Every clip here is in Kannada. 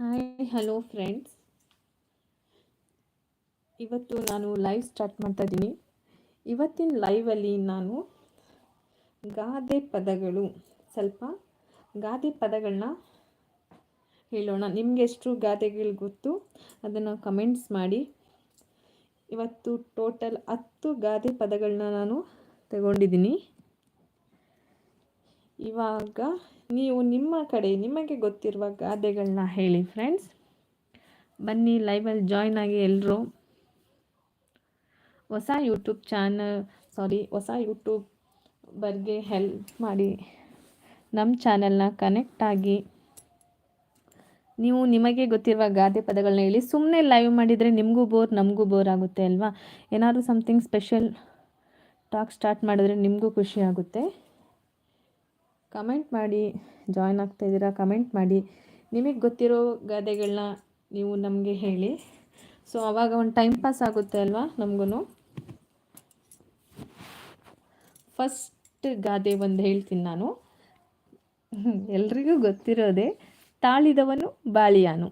ಹಾಯ್ ಹಲೋ ಫ್ರೆಂಡ್ಸ್ ಇವತ್ತು ನಾನು ಲೈವ್ ಸ್ಟಾರ್ಟ್ ಮಾಡ್ತಾ ಇದ್ದೀನಿ. ಇವತ್ತಿನ ಲೈವಲ್ಲಿ ನಾನು ಗಾದೆ ಪದಗಳು, ಸ್ವಲ್ಪ ಗಾದೆ ಪದಗಳನ್ನ ಹೇಳೋಣ. ನಿಮಗೆ ಎಷ್ಟು ಗಾದೆಗಳು ಗೊತ್ತು? ಅದನ್ನು ಕಮೆಂಟ್ಸ್ ಮಾಡಿ. ಇವತ್ತು ಟೋಟಲ್ ಹತ್ತು ಗಾದೆ ಪದಗಳನ್ನ ನಾನು ತಗೊಂಡಿದ್ದೀನಿ. ಇವಾಗ ನೀವು ನಿಮ್ಮ ಕಡೆ ನಿಮಗೆ ಗೊತ್ತಿರುವ ಗಾದೆಗಳನ್ನ ಹೇಳಿ ಫ್ರೆಂಡ್ಸ್ ಬನ್ನಿ ಲೈವಲ್ಲಿ ಜಾಯ್ನ್ ಆಗಿ ಎಲ್ಲರೂ ಹೊಸ ಯೂಟ್ಯೂಬ್ ಚಾನಲ್ ಸಾರಿ ಹೊಸ ಯೂಟ್ಯೂಬ್ ಬರ್ಗೆ ಹೆಲ್ಪ್ ಮಾಡಿ ನಮ್ಮ ಚಾನಲ್ನ ಕನೆಕ್ಟ್ ಆಗಿ ನೀವು ನಿಮಗೆ ಗೊತ್ತಿರುವ ಗಾದೆ ಪದಗಳನ್ನ ಹೇಳಿ ಸುಮ್ಮನೆ ಲೈವ್ ಮಾಡಿದರೆ ನಿಮಗೂ ಬೋರ್ ನಮಗೂ ಬೋರ್ ಆಗುತ್ತೆ ಅಲ್ವಾ? ಏನಾದರೂ ಸಮಥಿಂಗ್ ಸ್ಪೆಷಲ್ ಟಾಕ್ ಸ್ಟಾರ್ಟ್ ಮಾಡಿದ್ರೆ ನಿಮಗೂ ಖುಷಿ ಆಗುತ್ತೆ. ಕಮೆಂಟ್ ಮಾಡಿ ಜಾಯ್ನ್ ಆಗ್ತಾಯಿದ್ದೀರಾ ಕಮೆಂಟ್ ಮಾಡಿ. ನಿಮಗೆ ಗೊತ್ತಿರೋ ಗಾದೆಗಳನ್ನ ನೀವು ನಮಗೆ ಹೇಳಿ. ಸೊ ಆವಾಗ ಒಂದು ಟೈಮ್ ಪಾಸ್ ಆಗುತ್ತೆ ಅಲ್ವಾ ನಮಗೂ ಫಸ್ಟ್ ಗಾದೆ ಒಂದು ಹೇಳ್ತೀನಿ ನಾನು. ಎಲ್ರಿಗೂ ಗೊತ್ತಿರೋದೇ ತಾಳಿದವನು ಬಾಳಿಯಾನು.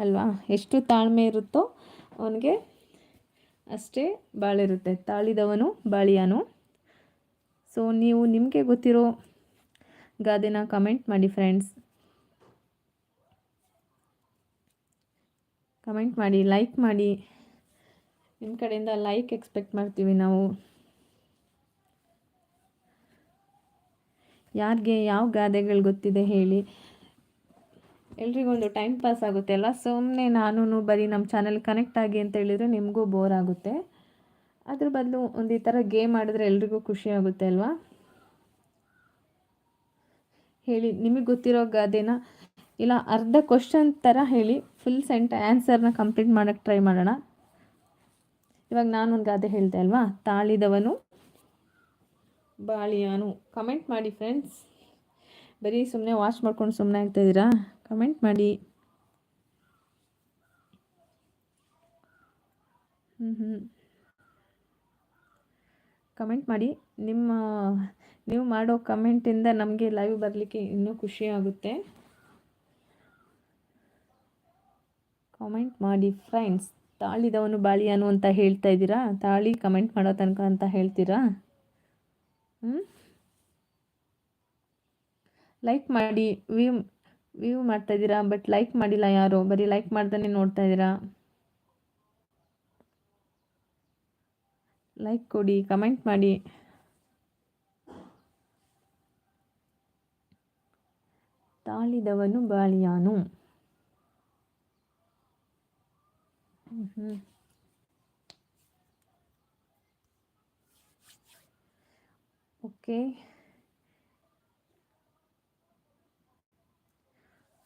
ಅಲ್ವಾ? ಎಷ್ಟು ತಾಳ್ಮೆ ಇರುತ್ತೋ ಅವನಿಗೆ ಅಷ್ಟೇ ಬಾಳಿರುತ್ತೆ. ತಾಳಿದವನು ಬಾಳಿಯಾನು. ಸೊ ನೀವು ನಿಮಗೆ ಗೊತ್ತಿರೋ ಗಾದೆನ ಕಮೆಂಟ್ ಮಾಡಿ ಫ್ರೆಂಡ್ಸ್ ಕಮೆಂಟ್ ಮಾಡಿ ಲೈಕ್ ಮಾಡಿ. ನಿಮ್ಮ ಕಡೆಯಿಂದ ಲೈಕ್ ಎಕ್ಸ್ಪೆಕ್ಟ್ ಮಾಡ್ತೀವಿ ನಾವು. ಯಾರಿಗೆ ಯಾವ ಗಾದೆಗಳು ಗೊತ್ತಿದೆ ಹೇಳಿ. ಎಲ್ರಿಗೊಂದು ಟೈಮ್ ಪಾಸ್ ಆಗುತ್ತೆ ಅಲ್ಲ? ಸುಮ್ಮನೆ ನಾನು ಬರೀ ನಮ್ಮ ಚಾನಲ್ ಕನೆಕ್ಟ್ ಆಗಿ ಅಂತ ಹೇಳಿದರೆ ನಿಮಗೂ ಬೋರ್ ಆಗುತ್ತೆ. ಅದ್ರ ಬದಲು ಒಂದು ಈ ಥರ ಗೇಮ್ ಆಡಿದ್ರೆ ಎಲ್ರಿಗೂ ಖುಷಿ ಆಗುತ್ತೆ ಅಲ್ವಾ? ಹೇಳಿ, ನಿಮಗೆ ಗೊತ್ತಿರೋ ಗಾದೆನ? ಇಲ್ಲ, ಅರ್ಧ ಕ್ವಶನ್ ಥರ ಹೇಳಿ ಫುಲ್ ಸೆಂಟ್ ಆನ್ಸರ್ನ ಕಂಪ್ಲೀಟ್ ಮಾಡೋಕ್ಕೆ ಟ್ರೈ ಮಾಡೋಣ. ಇವಾಗ ನಾನೊಂದು ಗಾದೆ ಹೇಳಿದೆ ಅಲ್ವಾ? ತಾಳಿದವನು, ಬಾಳಿಯಾನು. ಕಮೆಂಟ್ ಮಾಡಿ ಫ್ರೆಂಡ್ಸ್ ಬರೀ ಸುಮ್ಮನೆ ವಾಚ್ ಮಾಡ್ಕೊಂಡು ಸುಮ್ಮನೆ ಆಗ್ತಾಯಿದ್ದೀರಾ ಕಮೆಂಟ್ ಮಾಡಿ. ಹ್ಞೂ ಹ್ಞೂ ಕಮೆಂಟ್ ಮಾಡಿ. ನಿಮ್ಮ, ನೀವು ಮಾಡೋ ಕಮೆಂಟಿಂದ ನಮಗೆ ಲೈವ್ ಬರಲಿಕ್ಕೆ ಇನ್ನೂ ಖುಷಿ ಆಗುತ್ತೆ. ಕಾಮೆಂಟ್ ಮಾಡಿ ಫ್ರೆಂಡ್ಸ್ ತಾಳಿದವನು ಬಾಳಿಯಾನು ಅಂತ ಹೇಳ್ತಾ ಇದ್ದೀರಾ? ತಾಳಿ ಕಮೆಂಟ್ ಮಾಡೋ ತನಕ ಅಂತ ಹೇಳ್ತೀರಾ? ಲೈಕ್ ಮಾಡಿ ವ್ಯೂ ವ್ಯೂ ಮಾಡ್ತಾಯಿದ್ದೀರಾ ಬಟ್ ಲೈಕ್ ಮಾಡಿಲ್ಲ ಯಾರು? ಬರೀ ಲೈಕ್ ಮಾಡ್ದೇ ನೋಡ್ತಾ ಇದ್ದೀರಾ? ಲೈಕ್ ಕೊಡಿ ಕಮೆಂಟ್ ಮಾಡಿ. ತಾಳಿದವನು ಬಾಳಿಯಾನು. ಓಕೆ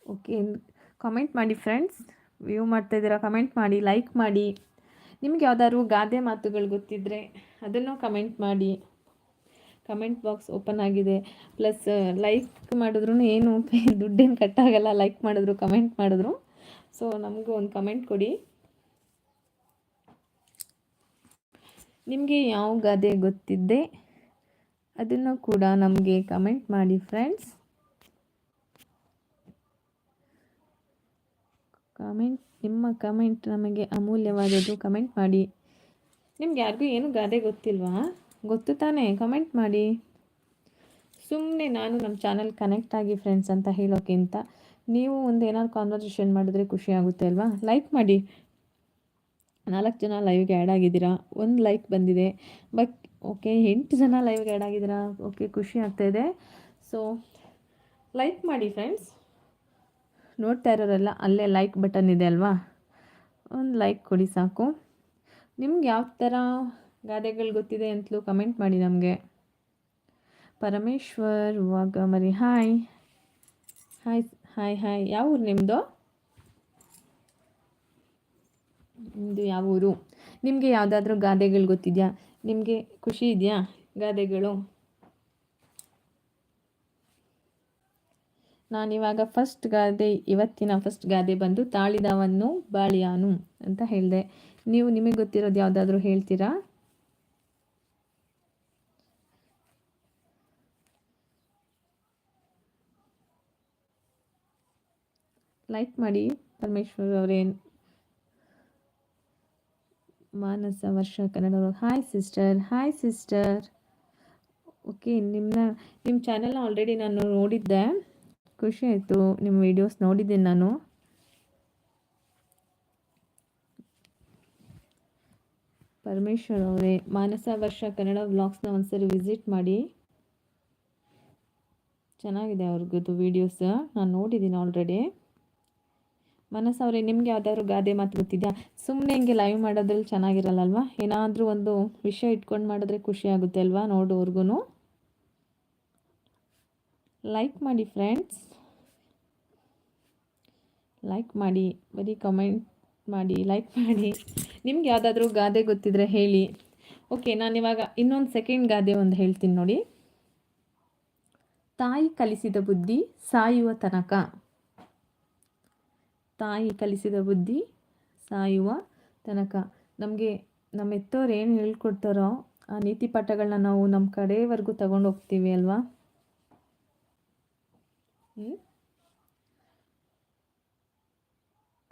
ಓಕೆ ಕಮೆಂಟ್ ಮಾಡಿ ಫ್ರೆಂಡ್ಸ್ ವ್ಯೂ ಮಾಡ್ತಾಯಿದ್ದೀರಾ ಕಮೆಂಟ್ ಮಾಡಿ ಲೈಕ್ ಮಾಡಿ. ನಿಮ್ಗೆ ಯಾವ್ದಾದ್ರು ಗಾದೆ ಮಾತುಗಳು ಗೊತ್ತಿದ್ದರೆ ಅದನ್ನು ಕಮೆಂಟ್ ಮಾಡಿ. ಕಮೆಂಟ್ ಬಾಕ್ಸ್ ಓಪನ್ ಆಗಿದೆ. ಪ್ಲಸ್ ಲೈಕ್ ಮಾಡಿದ್ರು ಏನು ದುಡ್ಡೇನು ಕಟ್ಟಾಗಲ್ಲ. ಲೈಕ್ ಮಾಡಿದ್ರು ಕಮೆಂಟ್ ಮಾಡಿದ್ರು. ಸೊ ನಮಗೂ ಒಂದು ಕಮೆಂಟ್ ಕೊಡಿ. ನಿಮಗೆ ಯಾವ ಗಾದೆ ಗೊತ್ತಿದ್ದೆ ಅದನ್ನು ಕೂಡ ನಮಗೆ ಕಮೆಂಟ್ ಮಾಡಿ ಫ್ರೆಂಡ್ಸ್ ಕಮೆಂಟ್ ನಿಮ್ಮ ಕಮೆಂಟ್ ನಮಗೆ ಅಮೂಲ್ಯವಾದದ್ದು ಕಮೆಂಟ್ ಮಾಡಿ. ನಿಮ್ಗೆ ಯಾರಿಗೂ ಏನು ಗಾದೆ ಗೊತ್ತಿಲ್ವಾ? ಗೊತ್ತು ತಾನೇ? ಕಮೆಂಟ್ ಮಾಡಿ. ಸುಮ್ಮನೆ ನಾನು ನಮ್ಮ ಚಾನಲ್ ಕನೆಕ್ಟ್ ಆಗಿ ಫ್ರೆಂಡ್ಸ್ ಅಂತ ಹೇಳೋಕ್ಕಿಂತ ನೀವು ಒಂದು ಏನಾದ್ರು ಕಾನ್ವರ್ಸೇಷನ್ ಮಾಡಿದ್ರೆ ಖುಷಿ ಆಗುತ್ತೆ ಅಲ್ವಾ? ಲೈಕ್ ಮಾಡಿ. ನಾಲ್ಕು ಜನ ಲೈವ್ಗೆ ಆ್ಯಡ್ ಆಗಿದ್ದೀರಾ? ಒಂದು ಲೈಕ್ ಬಂದಿದೆ. ಬಟ್ ಓಕೆ ಎಂಟು ಜನ ಲೈವ್ಗೆ ಆ್ಯಡ್ ಆಗಿದ್ದೀರಾ? ಓಕೆ ಖುಷಿ ಆಗ್ತಾಯಿದೆ ಸೊ ಲೈಕ್ ಮಾಡಿ ಫ್ರೆಂಡ್ಸ್ ನೋಡ್ತಾ ಇರೋರೆಲ್ಲ ಅಲ್ಲೇ ಲೈಕ್ ಬಟನ್ ಇದೆ ಅಲ್ವಾ? ಒಂದು ಲೈಕ್ ಕೊಡಿ ಸಾಕು. ನಿಮ್ಗೆ ಯಾವ ಥರ ಗಾದೆಗಳು ಗೊತ್ತಿದೆ ಅಂತಲೂ ಕಮೆಂಟ್ ಮಾಡಿ ನಮಗೆ. Parameshwar Vagamari hi hi hi hi ಯಾವ ಊರು ನಿಮ್ಮದು ನಿಮ್ಮದು ಯಾವ ಊರು? ನಿಮಗೆ ಯಾವುದಾದ್ರೂ ಗಾದೆಗಳು ಗೊತ್ತಿದೆಯಾ? ನಿಮಗೆ ಖುಷಿ ಇದೆಯಾ ಗಾದೆಗಳು? ನಾನಿವಾಗ ಫಸ್ಟ್ ಗಾದೆ, ಇವತ್ತಿನ ಫಸ್ಟ್ ಗಾದೆ ಬಂದು ತಾಳಿದವನ್ನು ಬಾಳಿಯಾನು ಅಂತ ಹೇಳಿದೆ. ನೀವು ನಿಮಗೆ ಗೊತ್ತಿರೋದು ಯಾವುದಾದ್ರೂ ಹೇಳ್ತೀರಾ? ಲೈಕ್ ಮಾಡಿ, ಪರಮೇಶ್ವರ್ ಅವರೇ. Manasa Varsha Kannada hi sister hi sister okay ನಿಮ್ಮನ್ನ ನಿಮ್ಮ ಚಾನಲ್ನ ಆಲ್ರೆಡಿ ನಾನು ನೋಡಿದ್ದೆ. ಖುಷಿ ಆಯಿತು. ನಿಮ್ಮ ವೀಡಿಯೋಸ್ ನೋಡಿದ್ದೀನಿ ನಾನು. ಪರಮೇಶ್ವರ್ ಅವರೇ, ಮಾನಸ ವರ್ಷ ಕನ್ನಡ ವ್ಲಾಗ್ಸ್ನ ಒಂದ್ಸರಿ ವಿಸಿಟ್ ಮಾಡಿ. ಚೆನ್ನಾಗಿದೆ ಅವ್ರಿಗದು ವೀಡಿಯೋಸ್ ನಾನು ನೋಡಿದ್ದೀನಿ ಆಲ್ರೆಡಿ ಮನಸ್ಸು ಅವರೇ, ನಿಮ್ಗೆ ಯಾವ್ದಾದ್ರು ಗಾದೆ ಮಾತು ಗೊತ್ತಿದ್ಯಾ? ಸುಮ್ಮನೆ ಹಿಂಗೆ ಲೈವ್ ಮಾಡೋದ್ರಲ್ಲಿ ಚೆನ್ನಾಗಿರಲ್ಲ ಅಲ್ವಾ ಏನಾದರೂ ಒಂದು ವಿಷಯ ಇಟ್ಕೊಂಡು ಮಾಡಿದ್ರೆ ಖುಷಿ ಆಗುತ್ತೆ ಅಲ್ವಾ ನೋಡೋರ್ಗು ಲೈಕ್ ಮಾಡಿ ಫ್ರೆಂಡ್ಸ್ ಲೈಕ್ ಮಾಡಿ, ಬರೀ ಕಮೆಂಟ್ ಮಾಡಿ ಲೈಕ್ ಮಾಡಿ. ನಿಮ್ಗೆ ಯಾವುದಾದ್ರೂ ಗಾದೆ ಗೊತ್ತಿದ್ರೆ ಹೇಳಿ. ಓಕೆ ನಾನಿವಾಗ ಇನ್ನೊಂದು ಸೆಕೆಂಡ್ ಗಾದೆ ಒಂದು ಹೇಳ್ತೀನಿ ನೋಡಿ. ತಾಯಿ ಕಲಿಸಿದ ಬುದ್ಧಿ ಸಾಯುವ ತನಕ. ತಾಯಿ ಕಲಿಸಿದ ಬುದ್ಧಿ ಸಾಯುವ ತನಕ. ನಮಗೆ ನಮ್ಮ ಎತ್ತೋರು ಏನು ಹೇಳ್ಕೊಡ್ತಾರೋ ಆ ನೀತಿ ಪಾಠಗಳನ್ನ ನಾವು ನಮ್ಮ ಕಡೆವರೆಗೂ ತಗೊಂಡು ಹೋಗ್ತೀವಿ ಅಲ್ವಾ?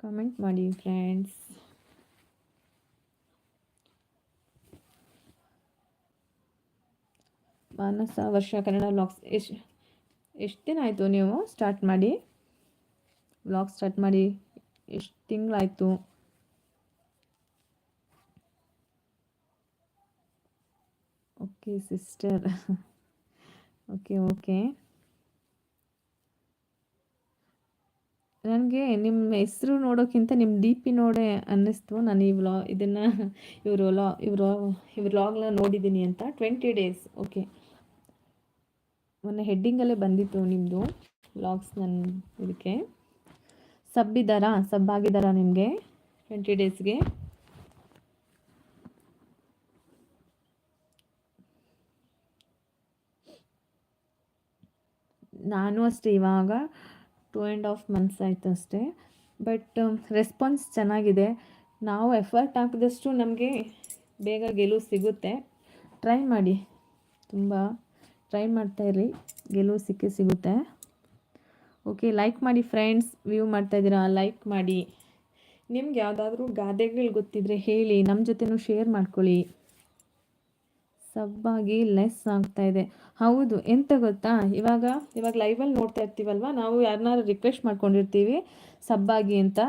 ಕಮೆಂಟ್ ಮಾಡಿ ಫ್ರೆಂಡ್ಸ್ ಮಾನಸ ವರ್ಷ ಕನ್ನಡ ವ್ಲಾಗ್ಸ್ ಎಷ್ಟು ಎಷ್ಟು ದಿನ ಆಯಿತು ನೀವು ಸ್ಟಾರ್ಟ್ ಮಾಡಿ? ವ್ಲಾಗ್ ಸ್ಟಾರ್ಟ್ ಮಾಡಿ ಎಷ್ಟು ತಿಂಗಳಾಯಿತು? ಓಕೆ ಸಿಸ್ಟರ್ ಓಕೆ ಓಕೆ ನನಗೆ ನಿಮ್ಮ ಹೆಸರು ನೋಡೋಕ್ಕಿಂತ ನಿಮ್ಮ ಡಿ ಪಿ ನೋಡೇ ಅನ್ನಿಸ್ತು. ನಾನು ಈ ವ್ಲಾ ಇದನ್ನು ಇವರು ಲಾ ಇವರು, ಇವ್ರ ವ್ಲಾಗ್ನ ನೋಡಿದ್ದೀನಿ ಅಂತ ಟ್ವೆಂಟಿ ಡೇಸ್ ಓಕೆ ಮೊನ್ನೆ ಹೆಡ್ಡಿಂಗಲ್ಲೇ ಬಂದಿತ್ತು ನಿಮ್ಮದು ವ್ಲಾಗ್ಸ್ ನನ್ನ ಇದಕ್ಕೆ. ಸಬ್ ಇದ್ದಾರಾ ಸಬ್ ಆಗಿದ್ದಾರಾ ನಿಮಗೆ ಟ್ವೆಂಟಿ ಡೇಸ್ಗೆ ನಾನು ಅಷ್ಟೇ ಇವಾಗ ಟೂ ಆ್ಯಂಡ್ ಹಾಫ್ ಮಂತ್ಸ್ ಆಯಿತು ಅಷ್ಟೇ ಬಟ್ ರೆಸ್ಪಾನ್ಸ್ ಚೆನ್ನಾಗಿದೆ. ನಾವು ಎಫರ್ಟ್ ಹಾಕಿದಷ್ಟು ನಮಗೆ ಬೇಗ ಗೆಲುವು ಸಿಗುತ್ತೆ. ಟ್ರೈ ಮಾಡಿ. ತುಂಬ ಟ್ರೈ ಮಾಡ್ತಾಯಿರಿ ಗೆಲುವು ಸಿಕ್ಕೇ ಸಿಗುತ್ತೆ. ಓಕೆ ಲೈಕ್ ಮಾಡಿ ಫ್ರೆಂಡ್ಸ್ ವ್ಯೂ ಮಾಡ್ತಾಯಿದ್ದೀರಾ ಲೈಕ್ ಮಾಡಿ. ನಿಮ್ಗೆ ಯಾವುದಾದ್ರೂ ಗಾದೆಗಳು ಗೊತ್ತಿದ್ರೆ ಹೇಳಿ. ನಮ್ಮ ಜೊತೆನೂ ಶೇರ್ ಮಾಡ್ಕೊಳ್ಳಿ. ಸಬ್ಬಾಗಿ ಲೆಸ್ ಆಗ್ತಾ ಇದೆ. ಹೌದು, ಎಂತ ಗೊತ್ತಾ? ಇವಾಗ ಇವಾಗ ಲೈವಲ್ಲಿ ನೋಡ್ತಾ ಇರ್ತೀವಲ್ವ? ನಾವು ಯಾರನ್ನಾರು ರಿಕ್ವೆಸ್ಟ್ ಮಾಡ್ಕೊಂಡಿರ್ತೀವಿ, ಸಬ್ಬಾಗಿ ಅಂತ.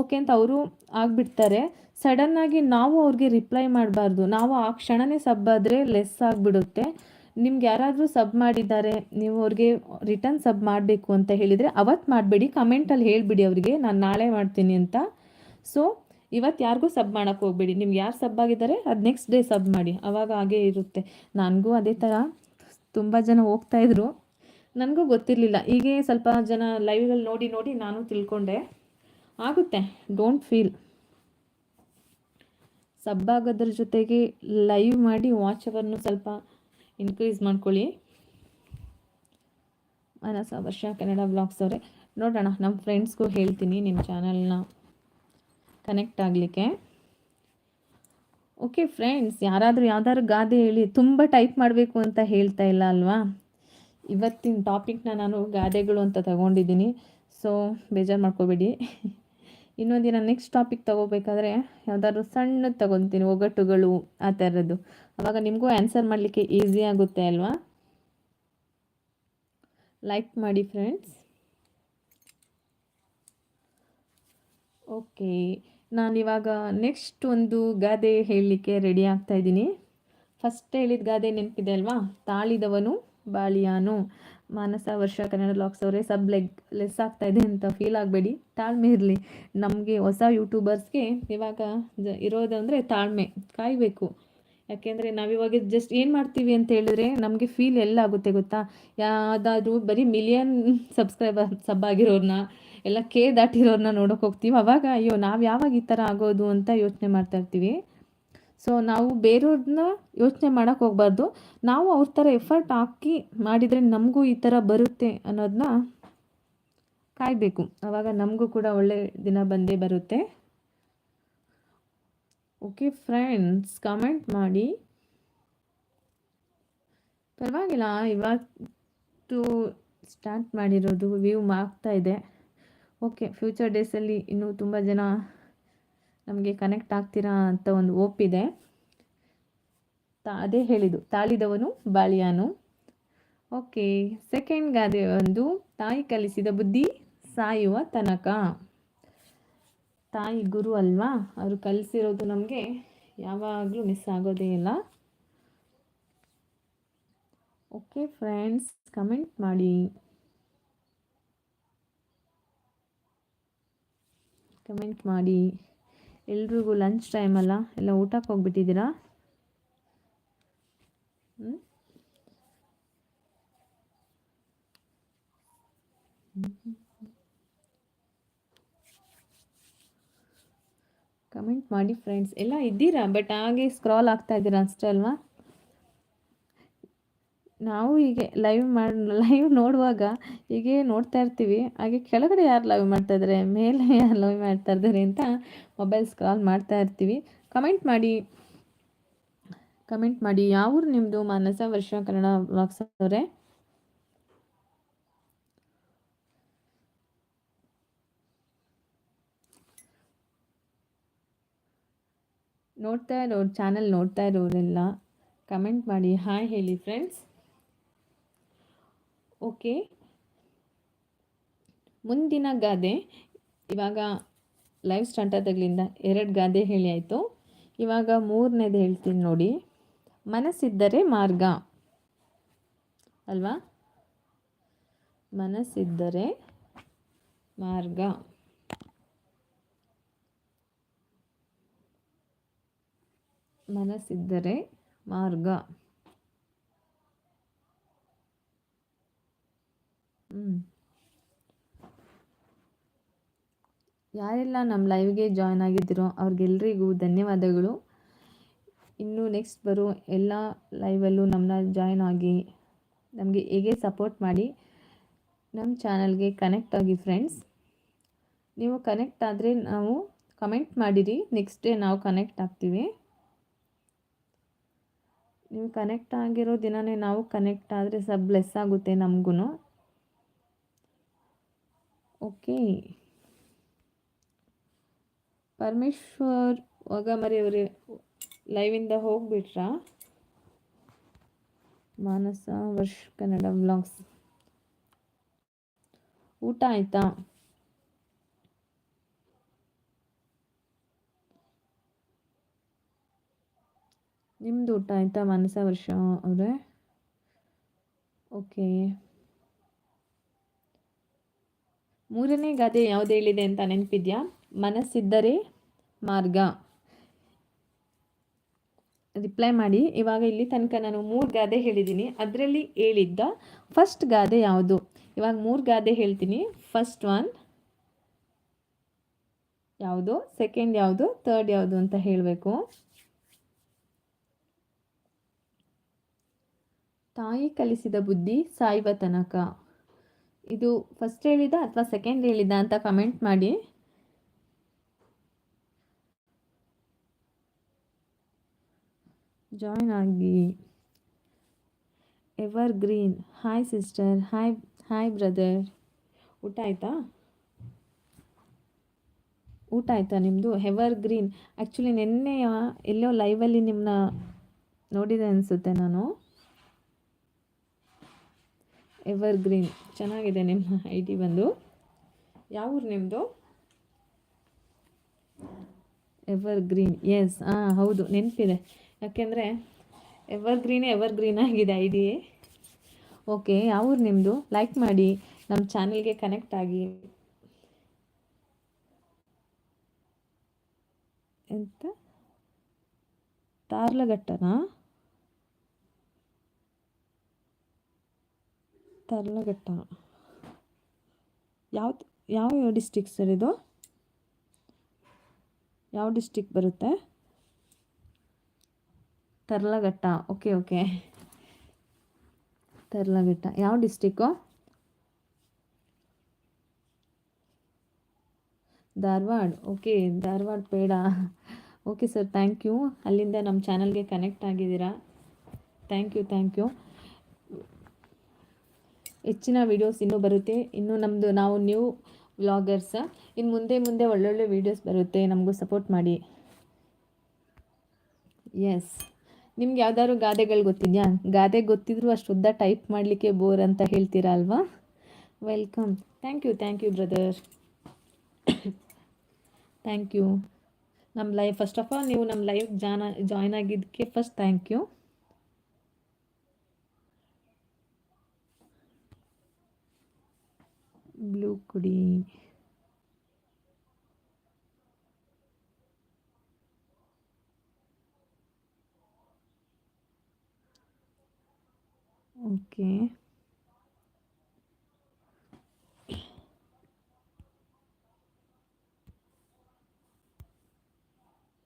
ಓಕೆ ಅಂತ ಅವರು ಆಗಿಬಿಡ್ತಾರೆ. ಸಡನ್ನಾಗಿ ನಾವು ಅವ್ರಿಗೆ ರಿಪ್ಲೈ ಮಾಡಬಾರ್ದು. ನಾವು ಆ ಕ್ಷಣನೇ ಸಬ್ಬಾದರೆ ಲೆಸ್ ಆಗಿಬಿಡುತ್ತೆ. ನಿಮ್ಗೆ ಯಾರಾದರೂ ಸಬ್ ಮಾಡಿದ್ದಾರೆ, ನೀವು ಅವ್ರಿಗೆ ರಿಟರ್ನ್ ಸಬ್ ಮಾಡಬೇಕು ಅಂತ ಹೇಳಿದರೆ ಅವತ್ತು ಮಾಡಬೇಡಿ. ಕಮೆಂಟಲ್ಲಿ ಹೇಳಿಬಿಡಿ ಅವರಿಗೆ, ನಾನು ನಾಳೆ ಮಾಡ್ತೀನಿ ಅಂತ. ಸೊ ಇವತ್ತು ಯಾರಿಗೂ ಸಬ್ ಮಾಡೋಕ್ಕೆ ಹೋಗ್ಬೇಡಿ. ನಿಮ್ಗೆ ಯಾರು ಸಬ್ ಆಗಿದ್ದಾರೆ, ಅದು ನೆಕ್ಸ್ಟ್ ಡೇ ಸಬ್ ಮಾಡಿ. ಅವಾಗ ಹಾಗೇ ಇರುತ್ತೆ. ನನಗೂ ಅದೇ ಥರ ತುಂಬ ಜನ ಹೋಗ್ತಾಯಿದ್ರು ನನಗೂ ಗೊತ್ತಿರಲಿಲ್ಲ. ಹೀಗೆ ಸ್ವಲ್ಪ ಜನ ಲೈವ್ಗಳು ನೋಡಿ ನೋಡಿ ನಾನು ತಿಳ್ಕೊಂಡೆ. ಆಗುತ್ತೆ. ಡೋಂಟ್ ಫೀಲ್ ಸಬ್ ಆಗೋದ್ರ ಜೊತೆಗೆ ಲೈವ್ ಮಾಡಿ ವಾಚ್ ಅವರ್ನು ಸ್ವಲ್ಪ ಇನ್ಕ್ರೀಸ್ ಮಾಡ್ಕೊಳ್ಳಿ. ಮನಸ ವರ್ಷ ಕನ್ನಡ ಬ್ಲಾಗ್ಸ್ ಅವರೇ. ನೋಡೋಣ. ನಮ್ಮ ಫ್ರೆಂಡ್ಸ್ಗೂ ಹೇಳ್ತೀನಿ ನಿಮ್ಮ ಚಾನಲ್ನ ಕನೆಕ್ಟ್ ಆಗಲಿಕ್ಕೆ. ಓಕೆ ಫ್ರೆಂಡ್ಸ್ ಯಾರಾದರೂ ಯಾವ್ದಾದ್ರು ಗಾದೆ ಹೇಳಿ, ತುಂಬ ಟೈಪ್ ಮಾಡಬೇಕು ಅಂತ ಹೇಳ್ತಾ ಇಲ್ಲ ಅಲ್ವಾ? ಇವತ್ತಿನ ಟಾಪಿಕ್ನ ನಾನು ಗಾದೆಗಳು ಅಂತ ತಗೊಂಡಿದ್ದೀನಿ. ಸೊ ಬೇಜಾರು ಮಾಡ್ಕೋಬೇಡಿ. ಇನ್ನೊಂದಿನ ನೆಕ್ಸ್ಟ್ ಟಾಪಿಕ್ ತೊಗೋಬೇಕಾದ್ರೆ ಯಾವುದಾದ್ರು ಸಣ್ಣದು ತೊಗೊತೀನಿ, ಒಗಟುಗಳು, ಆ ಥರದ್ದು. ಆವಾಗ ನಿಮಗೂ ಆನ್ಸರ್ ಮಾಡಲಿಕ್ಕೆ ಈಸಿ ಆಗುತ್ತೆ ಅಲ್ವಾ? ಲೈಕ್ ಮಾಡಿ ಫ್ರೆಂಡ್ಸ್ ಓಕೆ ನಾನಿವಾಗ ನೆಕ್ಸ್ಟ್ ಒಂದು ಗಾದೆ ಹೇಳಲಿಕ್ಕೆ ರೆಡಿ ಆಗ್ತಾ ಇದ್ದೀನಿ. ಫಸ್ಟ್ ಹೇಳಿದ ಗಾದೆ ನೆನಪಿದೆ ಅಲ್ವಾ? ತಾಳಿದವನು ಬಾಳಿಯಾನು. ಮಾನಸ, ವರ್ಷ, ಕನ್ನಡ ಲಾಕ್ಸ್ ಅವರೇ ಸಬ್ ಲೆಗ್ ಲೆಸ್ ಆಗ್ತಾ ಇದೆ ಅಂತ ಫೀಲ್ ಆಗಬೇಡಿ. ತಾಳ್ಮೆ ಇರಲಿ. ನಮಗೆ ಹೊಸ ಯೂಟ್ಯೂಬರ್ಸ್ಗೆ ಇವಾಗ ಜ ಇರೋದಂದರೆ ತಾಳ್ಮೆ, ಕಾಯಬೇಕು. ಯಾಕೆಂದರೆ ನಾವಿವಾಗ ಜಸ್ಟ್ ಏನು ಮಾಡ್ತೀವಿ ಅಂತ ಹೇಳಿದ್ರೆ ನಮಗೆ ಫೀಲ್ ಎಲ್ಲ ಆಗುತ್ತೆ ಗೊತ್ತಾ? ಯಾವುದಾದ್ರೂ ಬರೀ ಮಿಲಿಯನ್ ಸಬ್ಸ್ಕ್ರೈಬರ್ ಸಬ್ ಆಗಿರೋರನ್ನ ಎಲ್ಲ ಕೆ ದಾಟಿರೋರನ್ನ ನೋಡೋಕೆ ಹೋಗ್ತೀವಿ. ಅವಾಗ ಅಯ್ಯೋ, ನಾವು ಯಾವಾಗ ಈ ಥರ ಆಗೋದು ಅಂತ ಯೋಚನೆ ಮಾಡ್ತಾ ಇರ್ತೀವಿ. ಸೊ ನಾವು ಬೇರೆಯವ್ರನ್ನ ಯೋಚನೆ ಮಾಡೋಕೆ ಹೋಗ್ಬಾರ್ದು. ನಾವು ಅವ್ರ ಥರ ಎಫರ್ಟ್ ಹಾಕಿ ಮಾಡಿದರೆ ನಮಗೂ ಈ ಥರ ಬರುತ್ತೆ ಅನ್ನೋದನ್ನ ಕಾಯಬೇಕು. ಆವಾಗ ನಮಗೂ ಕೂಡ ಒಳ್ಳೆ ದಿನ ಬಂದೇ ಬರುತ್ತೆ. ಓಕೆ ಫ್ರೆಂಡ್ಸ್ ಕಮೆಂಟ್ ಮಾಡಿ. ಪರವಾಗಿಲ್ಲ ಇವತ್ತು ಸ್ಟಾರ್ಟ್ ಮಾಡಿರೋದು ವ್ಯೂ ಆಗ್ತಾ ಇದೆ. ಓಕೆ, ಫ್ಯೂಚರ್ ಡೇಸಲ್ಲಿ ಇನ್ನೂ ತುಂಬ ಜನ ನಮಗೆ ಕನೆಕ್ಟ್ ಆಗ್ತೀರಾ ಅಂತ ಒಂದು ಒಪ್ಪಿದೆ ತಾ, ಅದೇ ಹೇಳಿದ್ದು, ತಾಳಿದವನು ಬಾಳಿಯಾನು. ಓಕೆ ಸೆಕೆಂಡ್ ಗಾದೆ ಒಂದು, ತಾಯಿ ಕಲಿಸಿದ ಬುದ್ಧಿ ಸಾಯುವ ತನಕ. ತಾಯಿ ಗುರು ಅಲ್ವಾ? ಅವರು ಕಲಿಸಿರೋದು ನಮಗೆ ಯಾವಾಗಲೂ ಮಿಸ್ ಆಗೋದೇ ಇಲ್ಲ. ಓಕೆ ಫ್ರೆಂಡ್ಸ್ ಕಮೆಂಟ್ ಮಾಡಿ. ಕಮೆಂಟ್ ಮಾಡಿ. ಎಲ್ರಿಗೂ ಲಂಚ್ ಟೈಮಲ್ಲ ಎಲ್ಲ ಊಟಕ್ಕೆ ಹೋಗ್ಬಿಟ್ಟಿದ್ದೀರಾ? ಕಮೆಂಟ್ ಮಾಡಿ ಫ್ರೆಂಡ್ಸ್ ಎಲ್ಲ ಇದ್ದೀರಾ? ಬಟ್ ಹಾಗೆ ಸ್ಕ್ರಾಲ್ ಆಗ್ತಾ ಇದ್ದೀರಾ ಅಷ್ಟೇ ಅಲ್ವಾ? ನಾವು ಹೀಗೆ ಲೈವ್ ಮಾಡಿ ಲೈವ್ ನೋಡುವಾಗ ಹೀಗೆ ನೋಡ್ತಾ ಇರ್ತೀವಿ. ಹಾಗೆ ಕೆಳಗಡೆ ಯಾರು ಲೈವ್ ಮಾಡ್ತಾ ಇದ್ದಾರೆ ಮೇಲೆ ಯಾರು ಲೈವ್ ಮಾಡ್ತಾ ಇದ್ದಾರೆ ಅಂತ ಮೊಬೈಲ್ ಸ್ಕ್ರಾಲ್ ಮಾಡ್ತಾ ಇರ್ತೀವಿ. ಕಮೆಂಟ್ ಮಾಡಿ ಕಮೆಂಟ್ ಮಾಡಿ ಯಾವ ನಿಮ್ಮದು ಮಾನಸ ವರ್ಷ ಕನ್ನಡ ವಾಕ್ಸ್ ಅವರೇ? ನೋಡ್ತಾ ಇರೋರು ಚಾನಲ್ ನೋಡ್ತಾ ಇರೋರೆಲ್ಲ ಕಮೆಂಟ್ ಮಾಡಿ, ಹಾಯ್ ಹೇಳಿ ಫ್ರೆಂಡ್ಸ್ ಓಕೆ. ಮುಂದಿನ ಗಾದೆ, ಇವಾಗ ಲೈವ್ ಸ್ಟಾರ್ಟ್ ಆದಾಗಲಿಂದ ಎರಡು ಗಾದೆ ಹೇಳಿ ಆಯಿತು. ಇವಾಗ ಮೂರನೇದು ಹೇಳ್ತೀನಿ ನೋಡಿ. ಮನಸ್ಸಿದ್ದರೆ ಮಾರ್ಗ. ಅಲ್ವಾ? ಮನಸ್ಸಿದ್ದರೆ ಮಾರ್ಗ. ಮನಸ್ಸಿದ್ದರೆ ಮಾರ್ಗ. ಯಾರೆಲ್ಲ ನಮ್ಮ ಲೈವ್ಗೆ ಜಾಯ್ನ್ ಆಗಿದ್ದೀರೋ ಅವ್ರಿಗೆಲ್ರಿಗೂ ಧನ್ಯವಾದಗಳು. ಇನ್ನು ನೆಕ್ಸ್ಟ್ ಬರೋ ಎಲ್ಲ ಲೈವಲ್ಲೂ ನಮ್ಮನ್ನ ಜಾಯ್ನ್ ಆಗಿ ನಮಗೆ ಹೇಗೆ ಸಪೋರ್ಟ್ ಮಾಡಿ ನಮ್ಮ ಚಾನಲ್ಗೆ ಕನೆಕ್ಟ್ ಆಗಿ ಫ್ರೆಂಡ್ಸ್ ನೀವು ಕನೆಕ್ಟ್ ಆದರೆ ನಾವು ಕಮೆಂಟ್ ಮಾಡಿರಿ ನೆಕ್ಸ್ಟ್ ಡೇ ನಾವು ಕನೆಕ್ಟ್ ಆಗ್ತೀವಿ. ನೀವು ಕನೆಕ್ಟ್ ಆಗಿರೋ ದಿನವೇ ನಾವು ಕನೆಕ್ಟ್ ಆದರೆ ಸಬ್ ಬ್ಲೆಸ್ ಆಗುತ್ತೆ ನಮಗೂ ಓಕೆ. ಪರಮೇಶ್ವರ್ ಒಗಮರಿ ಅವರೇ ಲೈವಿಂದ ಹೋಗ್ಬಿಟ್ರಾ? ಮಾನಸ ವರ್ಷ ಕನ್ನಡ ವ್ಲಾಗ್ಸ್ ಊಟ ಆಯ್ತಾ? ನಿಮ್ದು ಊಟ ಆಯ್ತಾ ಮಾನಸ ವರ್ಷ ಅವರೇ? ಓಕೆ. ಮೂರನೇ ಗಾದೆ ಯಾವುದು ಹೇಳಿದೆ ಅಂತ ನೆನಪಿದ್ಯಾ? ಮನಸ್ಸಿದ್ದರೆ ಮಾರ್ಗ. ರಿಪ್ಲೈ ಮಾಡಿ. ಇವಾಗ ಇಲ್ಲಿ ತನಕ ನಾನು ಮೂರು ಗಾದೆ ಹೇಳಿದ್ದೀನಿ. ಅದರಲ್ಲಿ ಹೇಳಿದ್ದ ಫಸ್ಟ್ ಗಾದೆ ಯಾವುದು? ಇವಾಗ ಮೂರು ಗಾದೆ ಹೇಳ್ತೀನಿ. ಫಸ್ಟ್ ಒನ್ ಯಾವುದು? ಸೆಕೆಂಡ್ ಯಾವುದು? ಥರ್ಡ್ ಯಾವುದು ಅಂತ ಹೇಳಬೇಕು. ತಾಯಿ ಕಲಿಸಿದ ಬುದ್ಧಿ ಸಾಯುವ ತನಕ. ಇದು ಫಸ್ಟ್ ಹೇಳಿದ ಅಥವಾ ಸೆಕೆಂಡ್ ಹೇಳಿದ ಅಂತ ಕಮೆಂಟ್ ಮಾಡಿ. ಜಾಯ್ನ್ ಆಗಿ. Evergreen hi sister hi hi brother ಊಟ ಆಯಿತಾ? ಊಟ ಆಯಿತಾ ನಿಮ್ಮದು ಎವರ್ ಗ್ರೀನ್ ಆ್ಯಕ್ಚುಲಿ ನಿನ್ನೆ ಎಲ್ಲೋ ಲೈವಲ್ಲಿ ನಿಮ್ಮನ್ನ ನೋಡಿದೆ ಅನಿಸುತ್ತೆ ನಾನು. ಎವರ್ ಗ್ರೀನ್ ಚೆನ್ನಾಗಿದೆ ನಿಮ್ಮ ಐ ಡಿ ಬಂದು. ಯಾವ ಊರು ನಿಮ್ಮದು ಎವರ್ ಗ್ರೀನ್ ಎಸ್ ಹಾಂ ಹೌದು, ನೆನಪಿದೆ. ಯಾಕೆಂದರೆ ಎವರ್ ಗ್ರೀನೇ ಎವರ್ ಗ್ರೀನ್ ಆಗಿದೆ ಐ ಡಿ ಓಕೆ ಯಾವ ಊರು ನಿಮ್ಮದು ಲೈಕ್ ಮಾಡಿ, ನಮ್ಮ ಚಾನಲ್ಗೆ ಕನೆಕ್ಟ್ ಆಗಿ. ಎಂತ? ತಾರ್ಲಘಟ್ಟನಾ? ತರ್ಲಘಟ್ಟ ಯಾವ ಯಾವ ಡಿಸ್ಟಿಕ್ ಸರ್ ಇದು? ಯಾವ ಡಿಸ್ಟಿಕ್ ಬರುತ್ತೆ? ತರ್ಲಘಟ್ಟ ಓಕೆ ಓಕೆ ತರ್ಲಘಟ್ಟ ಯಾವ ಡಿಸ್ಟಿಕ್ಕು ಧಾರವಾಡ. ಓಕೆ ಧಾರವಾಡ ಬೇಡ ಓಕೆ ಸರ್ ಥ್ಯಾಂಕ್ ಯು ಅಲ್ಲಿಂದ ನಮ್ಮ ಚಾನಲ್ಗೆ ಕನೆಕ್ಟ್ ಆಗಿದ್ದೀರಾ? ಥ್ಯಾಂಕ್ ಯು ಥ್ಯಾಂಕ್ ಯು ಹೆಚ್ಚಿನ ವೀಡಿಯೋಸ್ ಇನ್ನೂ ಬರುತ್ತೆ. ಇನ್ನೂ ನಮ್ಮದು ನಾವು ನ್ಯೂ ವ್ಲಾಗರ್ಸ ಇನ್ನು ಮುಂದೆ ಮುಂದೆ ಒಳ್ಳೊಳ್ಳೆ ವೀಡಿಯೋಸ್ ಬರುತ್ತೆ. ನಮಗೂ ಸಪೋರ್ಟ್ ಮಾಡಿ. ಎಸ್ ನಿಮ್ಗೆ ಯಾವ್ದಾದ್ರು ಗಾದೆಗಳು ಗೊತ್ತಿದೆಯಾ? ಗಾದೆ ಗೊತ್ತಿದ್ರು ಅಷ್ಟು ಉದ್ದ ಟೈಪ್ ಮಾಡಲಿಕ್ಕೆ ಬೋರ್ ಅಂತ ಹೇಳ್ತೀರಾ ಅಲ್ವಾ? Welcome thank you thank you brother thank you ನಮ್ಮ ಲೈವ್ ಫಸ್ಟ್ ಆಫ್ ಆಲ್ ನೀವು ನಮ್ಮ ಲೈವ್ ಜಾನ ಜಾಯ್ನ್ ಆಗಿದ್ದಕ್ಕೆ ಫಸ್ಟ್ ಥ್ಯಾಂಕ್ ಯು ಬ್ಲೂ ಕುಡಿ okay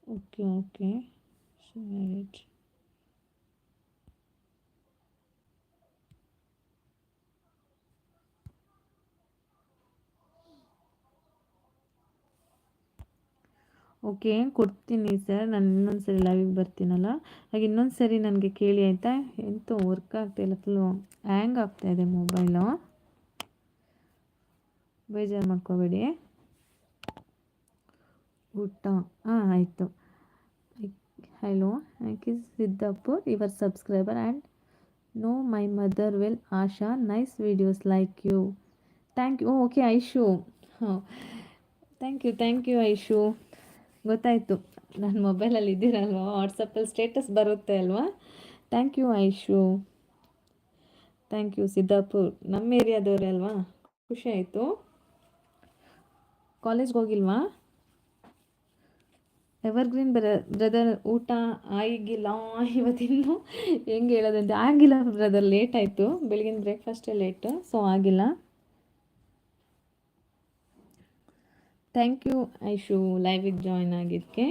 okay okay share okay ಕೊಡ್ತೀನಿ ಸರ್? ನಾನು ಇನ್ನೊಂದು ಸರಿ ಲೈವಿಗೆ ಬರ್ತೀನಲ್ಲ? ಹಾಗೆ ಇನ್ನೊಂದು ಸರಿ ನನಗೆ ಕೇಳಿ ಆಯಿತಾ? ಎಂತೂ ವರ್ಕ್ ಆಗ್ತಾಯಿಲ್ಲ ಫುಲ್ಲು ಹ್ಯಾಂಗ್ ಆಗ್ತಾಯಿದೆ ಮೊಬೈಲು ಬೇಜಾರು ಮಾಡ್ಕೋಬೇಡಿ. ಊಟ. ಹಾಂ, ಆಯಿತು. Hello thank you Siddapur your subscriber and no my mother well Asha nice videos like you thank you okay Aishu ಹಾಂ thank you thank you Aishu ಗೊತ್ತಾಯಿತು. ನನ್ನ ಮೊಬೈಲಲ್ಲಿ ಇದ್ದೀರಲ್ವಾ ವಾಟ್ಸಪ್ಪಲ್ಲಿ ಸ್ಟೇಟಸ್ ಬರುತ್ತೆ ಅಲ್ವಾ? Thank you Aishu thank you Siddapur ನಮ್ಮ ಏರಿಯಾದವ್ರೆ ಅಲ್ವಾ? ಖುಷಿ ಆಯಿತು. ಕಾಲೇಜ್ಗೆ ಹೋಗಿಲ್ವಾ? ಎವರ್ಗ್ರೀನ್ ಬ್ರ ಬ್ರದರ್ ಊಟ ಆಗಿಲ್ಲ, ಇವತ್ತಿನ್ನು ಹೆಂಗೆ ಹೇಳೋದಂತೆ? ಆಗಿಲ್ಲ ಬ್ರದರ್ ಲೇಟ್ ಆಯಿತು. ಬೆಳಗಿನ ಬ್ರೇಕ್ಫಾಸ್ಟೇ ಲೇಟು ಸೊ ಆಗಿಲ್ಲ. ಥ್ಯಾಂಕ್ ಯು ಐಶು ಲೈವಿಗೆ ಜಾಯ್ನ್ ಆಗಿದ್ದಕ್ಕೆ.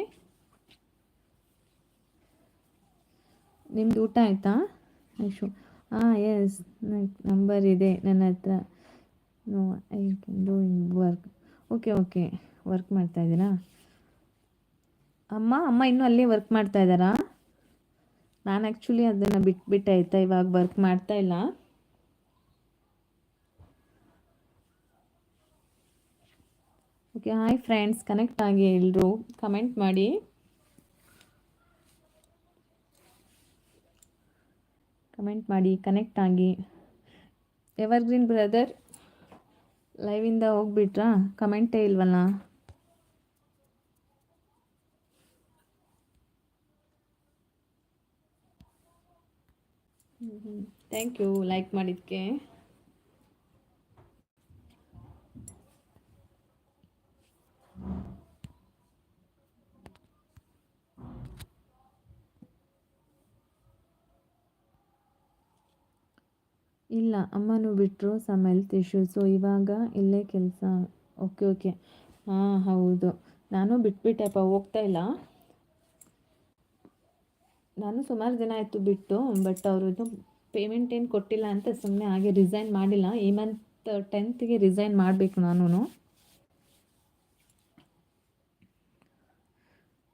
ನಿಮ್ದು ಊಟ ಆಯಿತಾ? ಐಶು ಹಾಂ ಎಸ್ ನಂಬರ್ ಇದೆ, ನನ್ನ ಹತ್ರ. No I can do work okay okay work ಮಾಡ್ತಾ ಇದ್ದೀರಾ? ಅಮ್ಮ ಅಮ್ಮ ಇನ್ನೂ ಅಲ್ಲೇ ವರ್ಕ್ ಮಾಡ್ತಾ ಇದ್ದಾರಾ? ನಾನು ಆ್ಯಕ್ಚುಲಿ ಅದನ್ನು ಬಿಟ್ಬಿಟ್ಟೆ ಆಯಿತಾ ಇವಾಗ ವರ್ಕ್ ಮಾಡ್ತಾ ಇಲ್ಲ. ಓಕೆ ಹಾಯ್ ಫ್ರೆಂಡ್ಸ್ ಕನೆಕ್ಟ್ ಆಗಿ ಎಲ್ಲರೂ ಕಮೆಂಟ್ ಮಾಡಿ. ಕಮೆಂಟ್ ಮಾಡಿ ಕನೆಕ್ಟ್ ಆಗಿ. Evergreen brother ಲೈವಿಂದ ಹೋಗ್ಬಿಟ್ರಾ? ಕಮೆಂಟೇ ಇಲ್ವಲ್ಲ? ಥ್ಯಾಂಕ್ ಯು ಲೈಕ್ ಮಾಡಿದ್ದಕ್ಕೆ ಇಲ್ಲ, ಅಮ್ಮನೂ ಬಿಟ್ಟರು ಸಮ್ ಹೆಲ್ತ್ ಇಶ್ಯೂಸು ಇವಾಗ ಇಲ್ಲೇ ಕೆಲಸ. ಓಕೆ ಓಕೆ ಹಾಂ, ಹೌದು. ನಾನು ಬಿಟ್ಬಿಟ್ಟೆಪ್ಪ, ಹೋಗ್ತಾ ಇಲ್ಲ. ನಾನು ಸುಮಾರು ದಿನ ಆಯಿತು ಬಿಟ್ಟು ಬಟ್ ಅವ್ರದ್ದು ಪೇಮೆಂಟ್ ಏನು ಕೊಟ್ಟಿಲ್ಲ ಅಂತ ಸುಮ್ಮನೆ ಹಾಗೆ ರಿಸೈನ್ ಮಾಡಿಲ್ಲ. ಈ ಮಂತ್ ಟೆಂತ್ಗೆ ರಿಸೈನ್ ಮಾಡಬೇಕು ನಾನು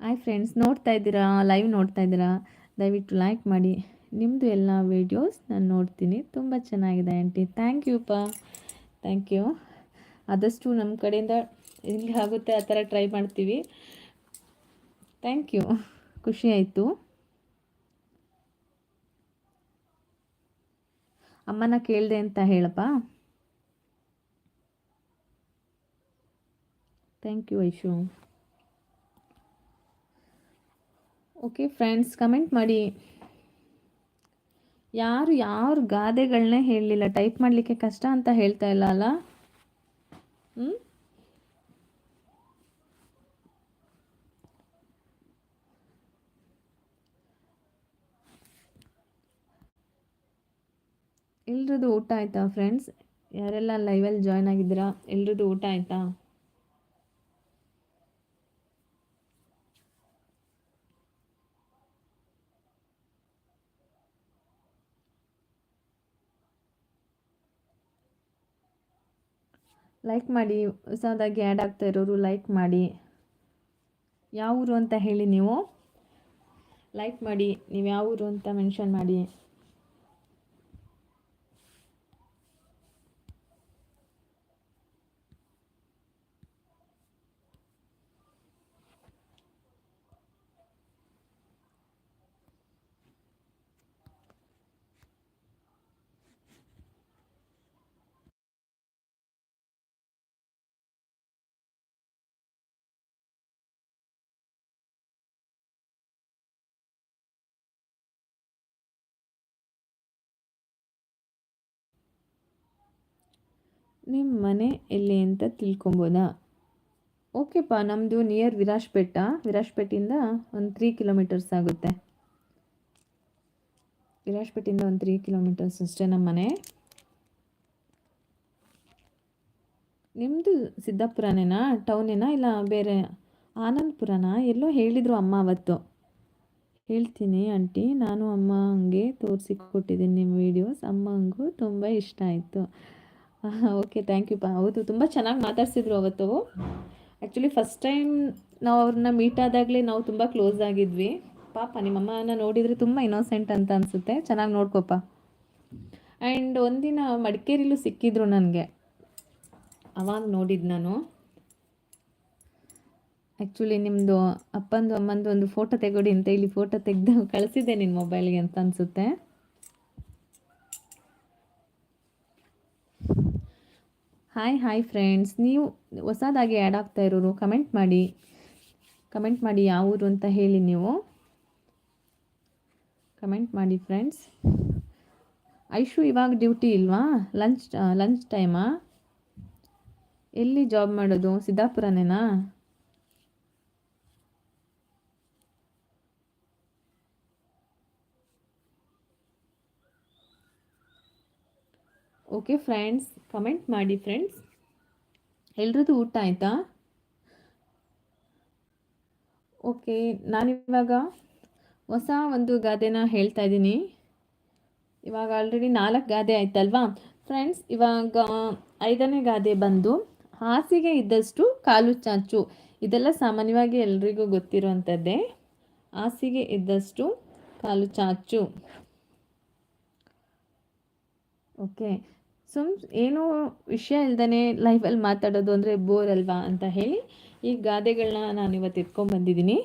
ಆಯ್ ಫ್ರೆಂಡ್ಸ್ ನೋಡ್ತಾ ಇದ್ದೀರಾ? ಲೈವ್ ನೋಡ್ತಾ ಇದ್ದೀರಾ? ದಯವಿಟ್ಟು ಲೈಕ್ ಮಾಡಿ. ನಿಮ್ಮದು ಎಲ್ಲ ವೀಡಿಯೋಸ್ ನಾನು ನೋಡ್ತೀನಿ. ತುಂಬ ಚೆನ್ನಾಗಿದೆ aunty. Thank you thank you ಆದಷ್ಟು ನಮ್ಮ ಕಡೆಯಿಂದ ಹೆಂಗೆ ಆಗುತ್ತೆ ಆ ಥರ ಟ್ರೈ ಮಾಡ್ತೀವಿ. ಥ್ಯಾಂಕ್ ಯು ಖುಷಿ ಆಯಿತು. ಅಮ್ಮನ ಕೇಳಿದೆ ಅಂತ ಹೇಳಪ್ಪ. Thank you Aishu okay friends comment ಮಾಡಿ. ಯಾರು ಯಾರು ಗಾದೆಗಳನ್ನೇ ಹೇಳಲಿಲ್ಲ. ಟೈಪ್ ಮಾಡಲಿಕ್ಕೆ ಕಷ್ಟ ಅಂತ ಹೇಳ್ತಾ ಇಲ್ಲ ಅಲ್ಲ? ಹ್ಞೂ ಎಲ್ರದ್ದು ಊಟ ಆಯಿತಾ ಫ್ರೆಂಡ್ಸ್ ಯಾರೆಲ್ಲ ಲೈವಲ್ಲಿ ಜಾಯ್ನ್ ಆಗಿದ್ದೀರಾ? ಎಲ್ರದ್ದು ಊಟ ಆಯಿತಾ? ಲೈಕ್ ಮಾಡಿ, ಹೊಸದಾಗಿ ಆ್ಯಡ್ ಆಗ್ತಾ ಇರೋರು ಲೈಕ್ ಮಾಡಿ. ಯಾವ ಊರು ಅಂತ ಹೇಳಿ ನೀವು? ಲೈಕ್ ಮಾಡಿ, ನೀವು ಯಾವ ಊರು ಅಂತ ಮೆನ್ಷನ್ ಮಾಡಿ. ನಿಮ್ಮ ಮನೆ ಎಲ್ಲಿ ಅಂತ ತಿಳ್ಕೊಬೋದಾ? ಓಕೆಪ್ಪ ನಮ್ಮದು ನಿಯರ್ ವಿರಾಜ್ಪೇಟ. ವಿರಾಜ್ಪೇಟಿಂದ ಒಂದು ತ್ರೀ ಕಿಲೋಮೀಟರ್ಸ್ ಆಗುತ್ತೆ. ವಿರಾಜ್ಪೇಟಿಂದ ಒಂದು ತ್ರೀ ಕಿಲೋಮೀಟರ್ಸ್ ಅಷ್ಟೇ ನಮ್ಮ ಮನೆ. ನಿಮ್ಮದು ಸಿದ್ದಾಪುರನೇನಾ, ಟೌನೇನಾ, ಇಲ್ಲ ಬೇರೆ ಆನಂದಪುರನಾ? ಎಲ್ಲೋ ಹೇಳಿದರು ಅಮ್ಮ ಅವತ್ತು. ಹೇಳ್ತೀನಿ ಆಂಟಿ, ನಾನು ಅಮ್ಮ ಹಂಗೆ ತೋರಿಸಿ ಕೊಟ್ಟಿದ್ದೀನಿ ನಿಮ್ಮ ವೀಡಿಯೋಸ್ ಅಮ್ಮಂಗೂ ತುಂಬ ಇಷ್ಟ ಆಯಿತು. ಓಕೆ ಥ್ಯಾಂಕ್ ಯು ಪಾ ಹೌದು, ತುಂಬ ಚೆನ್ನಾಗಿ ಮಾತಾಡ್ಸಿದ್ರು ಅವತ್ತು. ಆ್ಯಕ್ಚುಲಿ ಫಸ್ಟ್ ಟೈಮ್ ನಾವು ಅವ್ರನ್ನ ಮೀಟ್ ಆದಾಗಲೇ ನಾವು ತುಂಬ ಕ್ಲೋಸ್ ಆಗಿದ್ವಿ. ಪಾಪ, ನಿಮ್ಮಮ್ಮನ ನೋಡಿದರೆ ತುಂಬ ಇನ್ನೋಸೆಂಟ್ ಅಂತ ಅನಿಸುತ್ತೆ. ಚೆನ್ನಾಗಿ ನೋಡ್ಕೋಪ ಆ್ಯಂಡ್ ಒಂದಿನ ಮಡಿಕೇರಿಲೂ ಸಿಕ್ಕಿದ್ರು ನನಗೆ. ಅವಾಗ ನೋಡಿದ್ದು ನಾನು. ಆ್ಯಕ್ಚುಲಿ ನಿಮ್ಮದು ಅಪ್ಪಂದು, ಅಮ್ಮಂದು ಒಂದು ಫೋಟೋ ತೆಗೊಡಿ ಅಂತ, ಇಲ್ಲಿ ಫೋಟೋ ತೆಗೆದು ಕಳಿಸಿದ್ದೆ ನಿನ್ನ ಮೊಬೈಲ್ಗೆ ಅಂತ ಅನಿಸುತ್ತೆ. ಹಾಯ್ ಹಾಯ್ ಫ್ರೆಂಡ್ಸ್ ನೀವು ಹೊಸದಾಗಿ ಆ್ಯಡ್ ಆಗ್ತಾ ಇರೋರು ಕಮೆಂಟ್ ಮಾಡಿ. ಕಮೆಂಟ್ ಮಾಡಿ ಯಾವ ಊರು ಅಂತ ಹೇಳಿ ನೀವು. ಕಮೆಂಟ್ ಮಾಡಿ ಫ್ರೆಂಡ್ಸ್ ಐಶು ಇವಾಗ ಡ್ಯೂಟಿ ಇಲ್ವಾ? ಲಂಚ್ ಲಂಚ್ ಟೈಮಾ ಎಲ್ಲಿ ಜಾಬ್ ಮಾಡೋದು? ಸಿದ್ದಾಪುರನೇನಾ? ಓಕೆ ಫ್ರೆಂಡ್ಸ್ ಕಮೆಂಟ್ ಮಾಡಿ ಫ್ರೆಂಡ್ಸ್ ಎಲ್ರದ್ದು ಊಟ ಆಯಿತಾ? ಓಕೆ ನಾನಿವಾಗ ಹೊಸ ಒಂದು ಗಾದೆನ ಹೇಳ್ತಾ ಇದ್ದೀನಿ. ಇವಾಗ ಆಲ್ರೆಡಿ ನಾಲ್ಕು ಗಾದೆ ಆಯ್ತಲ್ವಾ? ಫ್ರೆಂಡ್ಸ್ ಇವಾಗ ಐದನೇ ಗಾದೆ ಬಂದು ಹಾಸಿಗೆ ಇದ್ದಷ್ಟು ಕಾಲು ಚಾಚು. ಇದೆಲ್ಲ ಸಾಮಾನ್ಯವಾಗಿ ಎಲ್ರಿಗೂ ಗೊತ್ತಿರುವಂಥದ್ದೇ ಹಾಸಿಗೆ ಇದ್ದಷ್ಟು ಕಾಲು ಚಾಚು. ಓಕೆ ಸುಮ್ ಏನೂ ವಿಷಯ ಇಲ್ದೇ ಲೈಫಲ್ಲಿ ಮಾತಾಡೋದು ಅಂದರೆ ಬೋರ್ ಅಲ್ವಾ ಅಂತ ಹೇಳಿ ಈ ಗಾದೆಗಳನ್ನ ನಾನು ಇವತ್ತು ಎತ್ಕೊಂಡ್ಬಂದಿದ್ದೀನಿ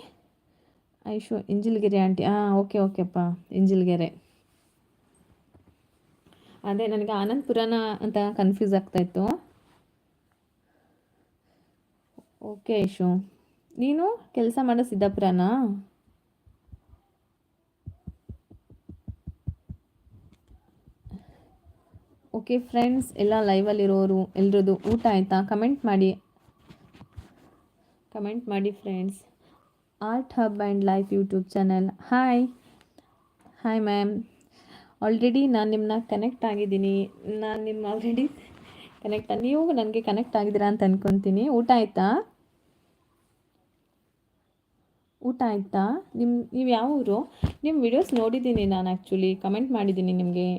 ಐಶು ಇಂಜಿಲ್ಗೆರೆ ಆಂಟಿ ಹಾಂ ಓಕೆ ಓಕೆಪ್ಪ ಇಂಜಿಲ್ಗೆರೆ. ಅದೇ ನನಗೆ ಆನಂದಪುರನ ಅಂತ ಕನ್ಫ್ಯೂಸ್ ಆಗ್ತಾಯಿತ್ತು ಓಕೆ ಐಶು ನೀನು ಕೆಲಸ ಮಾಡೋ ಸಿದ್ದಾಪುರನಾ? ಓಕೆ ಫ್ರೆಂಡ್ಸ್ ಎಲ್ಲ ಲೈವಲ್ಲಿರೋರು ಎಲ್ರದ್ದು ಊಟ ಆಯಿತಾ? ಕಮೆಂಟ್ ಮಾಡಿ. ಕಮೆಂಟ್ ಮಾಡಿ friends art hub and life YouTube channel hi hi ma'am already ನಾನು ನಿಮ್ಮನ್ನ ಕನೆಕ್ಟ್ ಆಗಿದ್ದೀನಿ. ನಾನು ನಿಮ್ಮ ಆಲ್ರೆಡಿ ಕನೆಕ್ಟ್ ನೀವು ನನಗೆ ಕನೆಕ್ಟ್ ಆಗಿದ್ದೀರಾ ಅಂತ ಅಂದ್ಕೊತೀನಿ ಊಟ ಆಯಿತಾ? ಊಟ ಆಯಿತಾ? ನಿಮ್ಮ ನೀವು ಯಾವ ಊರು? ನಿಮ್ಮ ವಿಡಿಯೋಸ್ ನೋಡಿದ್ದೀನಿ ನಾನು ಆ್ಯಕ್ಚುಲಿ ಕಮೆಂಟ್ ಮಾಡಿದ್ದೀನಿ ನಿಮಗೆ.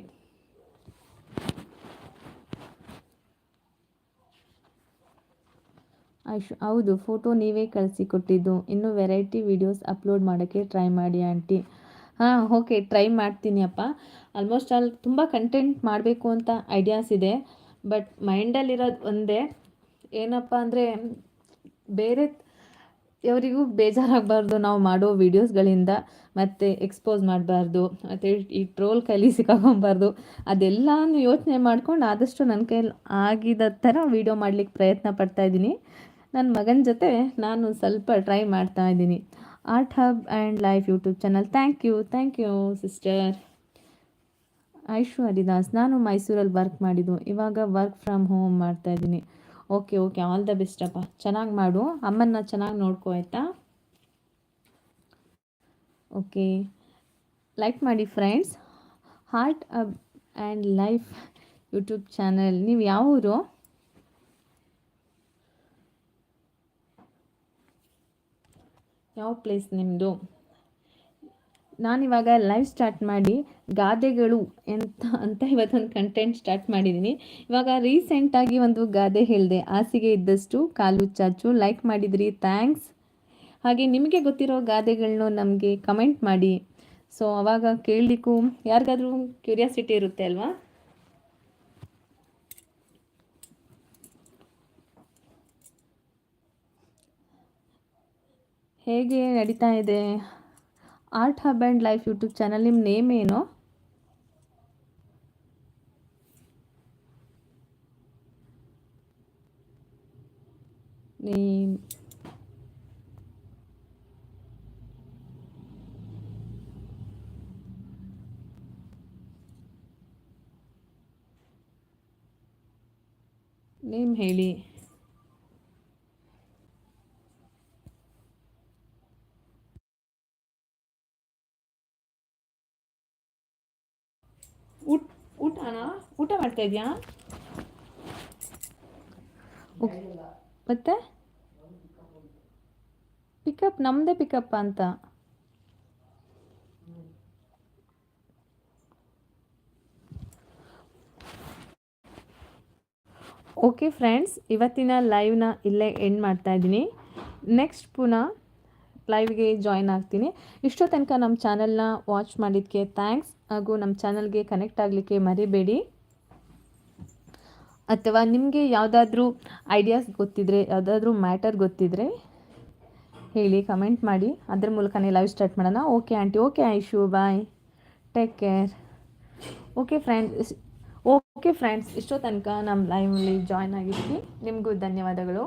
ಐಶು, ಹೌದು, ಫೋಟೋ ನೀವೇ ಕಳಿಸಿ ಕೊಟ್ಟಿದ್ದು. ಇನ್ನೂ ವೆರೈಟಿ ವೀಡಿಯೋಸ್ ಅಪ್ಲೋಡ್ ಮಾಡೋಕ್ಕೆ ಟ್ರೈ ಮಾಡಿ ಆಂಟಿ. ಹಾಂ, ಓಕೆ, ಟ್ರೈ ಮಾಡ್ತೀನಿ ಅಪ್ಪ. ಆಲ್ಮೋಸ್ಟ್ ಅಲ್ಲಿ ತುಂಬ ಕಂಟೆಂಟ್ ಮಾಡಬೇಕು ಅಂತ ಐಡಿಯಾಸ್ ಇದೆ. ಬಟ್ ಮೈಂಡಲ್ಲಿರೋದು ಒಂದೇ. ಏನಪ್ಪ ಅಂದರೆ, ಬೇರೆ ಅವರಿಗೂ ಬೇಜಾರಾಗಬಾರ್ದು ನಾವು ಮಾಡೋ ವೀಡಿಯೋಸ್ಗಳಿಂದ. ಮತ್ತು ಎಕ್ಸ್ಪೋಸ್ ಮಾಡಬಾರ್ದು. ಮತ್ತು ಈ ಟ್ರೋಲ್ ಕೈಲಿ ಸಿಕ್ಕಾಕೊಬಾರ್ದು. ಅದೆಲ್ಲನೂ ಯೋಚನೆ ಮಾಡ್ಕೊಂಡು ಆದಷ್ಟು ನನ್ನ ಕೈಲಿ ಆಗಿದ ಥರ ವೀಡಿಯೋ ಮಾಡಲಿಕ್ಕೆ ಪ್ರಯತ್ನ ಪಡ್ತಾಯಿದ್ದೀನಿ ನನ್ನ ಮಗನ ಜೊತೆ ನಾನು ಸ್ವಲ್ಪ ಟ್ರೈ ಮಾಡ್ತಾ ಇದ್ದೀನಿ. Art hub and life YouTube channel. Thank you thank you sister Aishu Haridas, ನಾನು ಮೈಸೂರಲ್ಲಿ ವರ್ಕ್ ಮಾಡಿದ್ದು. ಇವಾಗ ವರ್ಕ್ ಫ್ರಮ್ ಹೋಮ್ ಮಾಡ್ತಾ ಇದ್ದೀನಿ. Okay okay all the best ಅಪ್ಪ. ಚೆನ್ನಾಗಿ ಮಾಡು. ಅಮ್ಮನ್ನ ಚೆನ್ನಾಗಿ ನೋಡ್ಕೊ, ಆಯಿತಾ? ಓಕೆ ಲೈಕ್ ಮಾಡಿ friends art hub and life YouTube channel ನೀವು ಯಾವ ಊರು? ಯಾವ ಪ್ಲೇಸ್ ನಿಮ್ಮದು ನಾನಿವಾಗ ಲೈವ್ ಸ್ಟಾರ್ಟ್ ಮಾಡಿ ಗಾದೆಗಳು ಎಂತ ಅಂತ ಇವತ್ತೊಂದು ಕಂಟೆಂಟ್ ಸ್ಟಾರ್ಟ್ ಮಾಡಿದ್ದೀನಿ ಇವಾಗ ರೀಸೆಂಟಾಗಿ ಒಂದು ಗಾದೆ ಹೇಳಿದೆ. ಹಾಸಿಗೆ ಇದ್ದಷ್ಟು, ಕಾಲು ಚಾಚು ಲೈಕ್ ಮಾಡಿದ್ರಿ ಥ್ಯಾಂಕ್ಸ್ ಹಾಗೆ ನಿಮಗೆ ಗೊತ್ತಿರೋ ಗಾದೆಗಳನ್ನೂ ನಮಗೆ ಕಮೆಂಟ್ ಮಾಡಿ. ಸೊ ಅವಾಗ ಕೇಳಲಿಕ್ಕೂ ಯಾರಿಗಾದ್ರೂ ಕ್ಯೂರಿಯಾಸಿಟಿ ಇರುತ್ತೆ ಅಲ್ವಾ? ಹೇಗೆ ನಡೀತಾ ಇದೆ? Art hub and life YouTube channel ನಿಮ್ಮ ನೇಮ್ ಏನು? ನೇಮ್. ನೇಮ್ ಹೇಳಿ ಊಟ ಊಟನಾ ಊಟ ಮಾಡ್ತಾ ಇದೆಯಾ? ಮತ್ತೆ? ಪಿಕಪ್ ನಮ್ಮದೇ ಪಿಕಪ್ ಅಂತ. ಓಕೆ ಫ್ರೆಂಡ್ಸ್ ಇವತ್ತಿನ ಲೈವ್ನ ಇಲ್ಲೇ ಎಂಡ್ ಮಾಡ್ತಾ ಇದ್ದೀನಿ. ನೆಕ್ಸ್ಟ್ ಪುನಃ ಲೈವ್ಗೆ ಜಾಯ್ನ್ ಆಗ್ತೀನಿ. ಇಷ್ಟೋ ತನಕ ನಮ್ಮ ಚಾನಲ್ನ ವಾಚ್ ಮಾಡಿದ್ದಕ್ಕೆ ಥ್ಯಾಂಕ್ಸ್ ಹಾಗೂ ನಮ್ಮ ಚಾನಲ್ಗೆ ಕನೆಕ್ಟ್ ಆಗಲಿಕ್ಕೆ ಮರಿಬೇಡಿ. ಅಥವಾ ನಿಮಗೆ ಯಾವುದಾದ್ರೂ ಐಡಿಯಾಸ್ ಗೊತ್ತಿದ್ರೆ, ಯಾವುದಾದ್ರೂ ಮ್ಯಾಟರ್ ಗೊತ್ತಿದ್ರೆ ಹೇಳಿ ಕಮೆಂಟ್ ಮಾಡಿ. ಅದ್ರ ಮೂಲಕನೇ ಲೈವ್ ಸ್ಟಾರ್ಟ್ ಮಾಡೋಣ. Okay aunty okay Aishu bye take care okay friends okay friends ಇಷ್ಟೋ ತನಕ ನಮ್ಮ ಲೈವಲ್ಲಿ ಜಾಯ್ನ್ ಆಗಿದ್ವಿ ನಿಮಗೂ ಧನ್ಯವಾದಗಳು.